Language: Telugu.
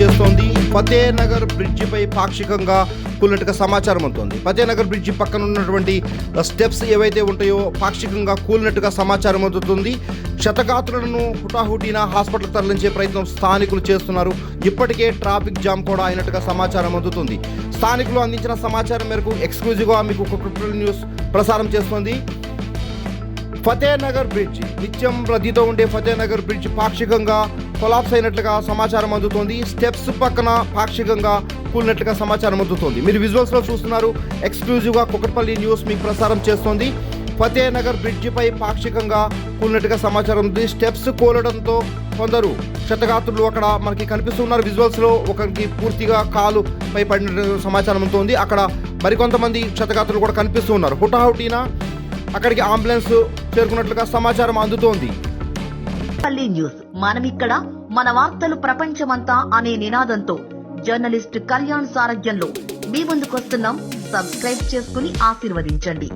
చేస్తోంది. ఫతేనగర్ బ్రిడ్జిపై పాక్షికంగా కూలినట్టుగా సమాచారం అందుతోంది. ఫతేనగర్ బ్రిడ్జి పక్కన ఉన్నటువంటి స్టెప్స్ ఏవైతే ఉంటాయో పాక్షికంగా కూలినట్టుగా సమాచారం అందుతుంది. క్షతగాత్రులను హుటాహుటిన హాస్పిటల్ తరలించే ప్రయత్నం స్థానికులు చేస్తున్నారు. ఇప్పటికే ట్రాఫిక్ జామ్ కూడా అయినట్టుగా సమాచారం అందుతుంది. స్థానికులు అందించిన సమాచారం మేరకు ఎక్స్క్లూజివ్గా మీకు ఒక క్రిప్టల్ న్యూస్ ప్రసారం చేస్తోంది. ఫతేనగర్ బ్రిడ్జ్. నిత్యం రద్దీతో ఉండే ఫతేనగర్ బ్రిడ్జ్ పాక్షికంగా కొలాప్స్ అయినట్లుగా సమాచారం అందుతోంది. స్టెప్స్ పక్కన పాక్షికంగా కూలినట్లుగా సమాచారం అందుతోంది. మీరు విజువల్స్లో చూస్తున్నారు. ఎక్స్క్లూజివ్గా కుకట్పల్లి న్యూస్ మీకు ప్రసారం చేస్తోంది. ఫతేనగర్ బ్రిడ్జిపై పాక్షికంగా కూలినట్టుగా సమాచారం ఉంది. స్టెప్స్ కూలడంతో కొందరు క్షతగాత్రులు అక్కడ మనకి కనిపిస్తున్నారు. విజువల్స్లో ఒకరికి పూర్తిగా కాలు పై పడిన సమాచారం ఉంటుంది అక్కడ మరికొంతమంది క్షతగాత్రులు కూడా కనిపిస్తూ ఉన్నారు. హుటాహుటీనా అక్కడికి అంబులెన్స్ చేరుకున్నట్లుగా సమాచారం అందుతోంది. పల్లి న్యూస్. మనమిక్కడ మన వార్తలు ప్రపంచమంతా అనే నినాదంతో జర్నలిస్ట్ కళ్యాణ్ సారథ్యంలో మీ ముందుకొస్తున్నాం. సబ్స్క్రైబ్ చేసుకుని ఆశీర్వదించండి.